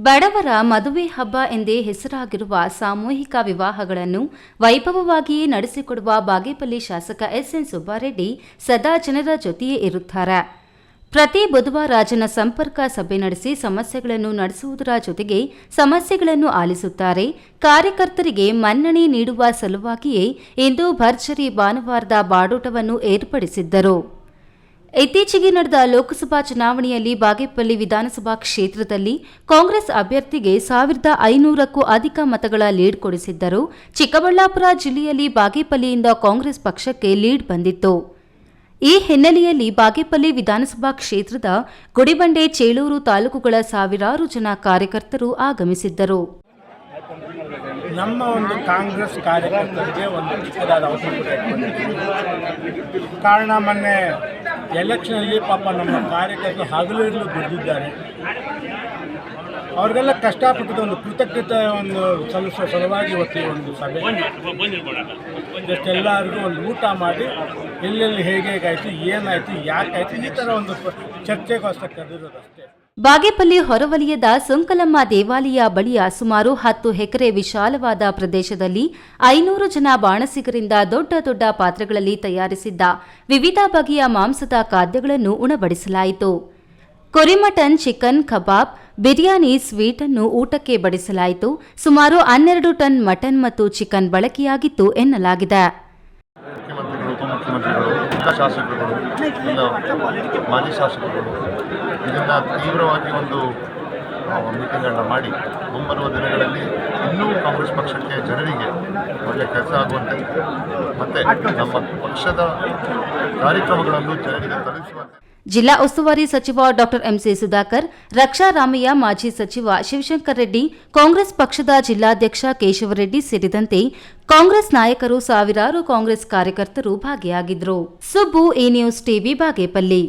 ಬಡವರ ಮದುವೆ ಹಬ್ಬ ಎಂದೇ ಹೆಸರಾಗಿರುವ ಸಾಮೂಹಿಕ ವಿವಾಹಗಳನ್ನು ವೈಭವವಾಗಿಯೇ ನಡೆಸಿಕೊಡುವ ಬಾಗೇಪಲ್ಲಿ ಶಾಸಕ ಎಸ್ಎನ್ ಸುಬ್ಬಾರೆಡ್ಡಿ ಸದಾ ಜನರ ಜೊತೆಯೇ ಇರುತ್ತಾರೆ. ಪ್ರತಿ ಬುಧವಾರ ಜನ ಸಂಪರ್ಕ ಸಭೆ ನಡೆಸಿ ಸಮಸ್ಯೆಗಳನ್ನು ನಡೆಸುವುದರ ಜೊತೆಗೆ ಸಮಸ್ಯೆಗಳನ್ನು ಆಲಿಸುತ್ತಾರೆ. ಕಾರ್ಯಕರ್ತರಿಗೆ ಮನ್ನಣೆ ನೀಡುವ ಸಲುವಾಗಿಯೇ ಇಂದು ಭರ್ಜರಿ ಭಾನುವಾರದ ಬಾಡೋಟವನ್ನು ಏರ್ಪಡಿಸಿದ್ದರು. ಇತ್ತೀಚೆಗೆ ನಡೆದ ಲೋಕಸಭಾ ಚುನಾವಣೆಯಲ್ಲಿ ಬಾಗೇಪಲ್ಲಿ ವಿಧಾನಸಭಾ ಕ್ಷೇತ್ರದಲ್ಲಿ ಕಾಂಗ್ರೆಸ್ ಅಭ್ಯರ್ಥಿಗೆ ಸಾವಿರದ ಐನೂರಕ್ಕೂ ಅಧಿಕ ಮತಗಳ ಲೀಡ್ ಕೊಡಿಸಿದ್ದರು. ಚಿಕ್ಕಬಳ್ಳಾಪುರ ಜಿಲ್ಲೆಯಲ್ಲಿ ಬಾಗೇಪಲ್ಲಿಯಿಂದ ಕಾಂಗ್ರೆಸ್ ಪಕ್ಷಕ್ಕೆ ಲೀಡ್ ಬಂದಿತ್ತು. ಈ ಹಿನ್ನೆಲೆಯಲ್ಲಿ ಬಾಗೇಪಲ್ಲಿ ವಿಧಾನಸಭಾ ಕ್ಷೇತ್ರದ ಗುಡಿಬಂಡೆ ಚೇಳೂರು ತಾಲೂಕುಗಳ ಸಾವಿರಾರು ಜನ ಕಾರ್ಯಕರ್ತರು ಆಗಮಿಸಿದ್ದರು. ನಮ್ಮ ಒಂದು ಕಾಂಗ್ರೆಸ್ ಕಾರ್ಯಕರ್ತರಿಗೆ ಒಂದು ಚಿಕ್ಕದಾದ ಅವಕಾಶ ಕಾರಣ ಮೊನ್ನೆ ಎಲೆಕ್ಷನಲ್ಲಿ ಪಾಪ ನಮ್ಮ ಕಾರ್ಯಕರ್ತರು ಹಗಲು ಇರಲು ದುಡಿದಿದ್ದಾರೆ. ಅವ್ರಿಗೆಲ್ಲ ಕಷ್ಟಪಟ್ಟಿದ್ದ ಒಂದು ಕೃತಜ್ಞತೆ ಒಂದು ಸಲ್ಲಿಸೋ ಸಲುವಾಗಿ ಇವತ್ತು ಒಂದು ಸಭೆ. ಜಸ್ಟ್ ಎಲ್ಲರಿಗೂ ಒಂದು ಊಟ ಮಾಡಿ ಎಲ್ಲೆಲ್ಲಿ ಹೇಗೆ ಹೇಗಾಯಿತು, ಏನಾಯಿತು, ಯಾಕಾಯಿತು, ಈ ಥರ ಒಂದು ಚರ್ಚೆಗೋಸ್ಕರ ಕರೆದಿರೋದು ಅಷ್ಟೇ. ಬಾಗೇಪಲ್ಲಿ ಹೊರವಲಯದ ಸುಂಕಲಮ್ಮ ದೇವಾಲಯ ಬಳಿಯ ಸುಮಾರು ಹತ್ತು ಎಕರೆ ವಿಶಾಲವಾದ ಪ್ರದೇಶದಲ್ಲಿ ಐನೂರು ಜನ ಬಾಣಸಿಗರಿಂದ ದೊಡ್ಡ ದೊಡ್ಡ ಪಾತ್ರೆಗಳಲ್ಲಿ ತಯಾರಿಸಿದ್ದ ವಿವಿಧ ಬಗೆಯ ಮಾಂಸದ ಖಾದ್ಯಗಳನ್ನು ಉಣಬಡಿಸಲಾಯಿತು. ಕೊರಿಮಟನ್ ಚಿಕನ್ ಕಬಾಬ್, ಬಿರಿಯಾನಿ, ಸ್ವೀಟ್ ಅನ್ನು ಊಟಕ್ಕೆ ಬಡಿಸಲಾಯಿತು. ಸುಮಾರು ಹನ್ನೆರಡು ಟನ್ ಮಟನ್ ಮತ್ತು ಚಿಕನ್ ಬಳಕೆಯಾಗಿತ್ತು ಎನ್ನಲಾಗಿದೆ. ಉಪಮುಖ್ಯಮಂತ್ರಿಗಳು ಉಪ ಶಾಸಕರುಗಳು ಇಲ್ಲ ಮಾಜಿ ಶಾಸಕರುಗಳು, ಇದನ್ನು ತೀವ್ರವಾಗಿ ಒಂದು ಮೀಟಿಂಗ್ಗಳನ್ನ ಮಾಡಿ ಮುಂಬರುವ ದಿನಗಳಲ್ಲಿ ಇನ್ನೂ ಕಾಂಗ್ರೆಸ್ ಪಕ್ಷಕ್ಕೆ ಜನರಿಗೆ ಒಳ್ಳೆಯ ಕೆಲಸ ಆಗುವಂತೆ. ಮತ್ತು ನಮ್ಮ ಪಕ್ಷದ ಕಾರ್ಯಕ್ರಮಗಳನ್ನು ಜನರಿಗೆ ತಲುಪಿಸುವಂತೆ. ಜಿಲ್ಲಾ ಉಸ್ತುವಾರಿ ಸಚಿವ ಡಾಕ್ಟರ್ ಎಂಸಿ ಸುಧಾಕರ್, ರಕ್ಷಾ ರಾಮಯ್ಯ ಮಾಜಿ ಸಚಿವ ಶಿವಶಂಕರ್ ರೆಡ್ಡಿ, ಕಾಂಗ್ರೆಸ್ ಪಕ್ಷದ ಜಿಲ್ಲಾಧ್ಯಕ್ಷ ಕೇಶವರೆಡ್ಡಿ ಸೇರಿದಂತೆ ಕಾಂಗ್ರೆಸ್ ನಾಯಕರು ಸಾವಿರಾರು ಕಾಂಗ್ರೆಸ್ ಕಾರ್ಯಕರ್ತರು ಭಾಗಿಯಾಗಿದ್ದರು ಸುಬ್ಬು ಈ ನ್ಯೂಸ್ ಟಿವಿ, ಬಾಗೇಪಲ್ಲಿ.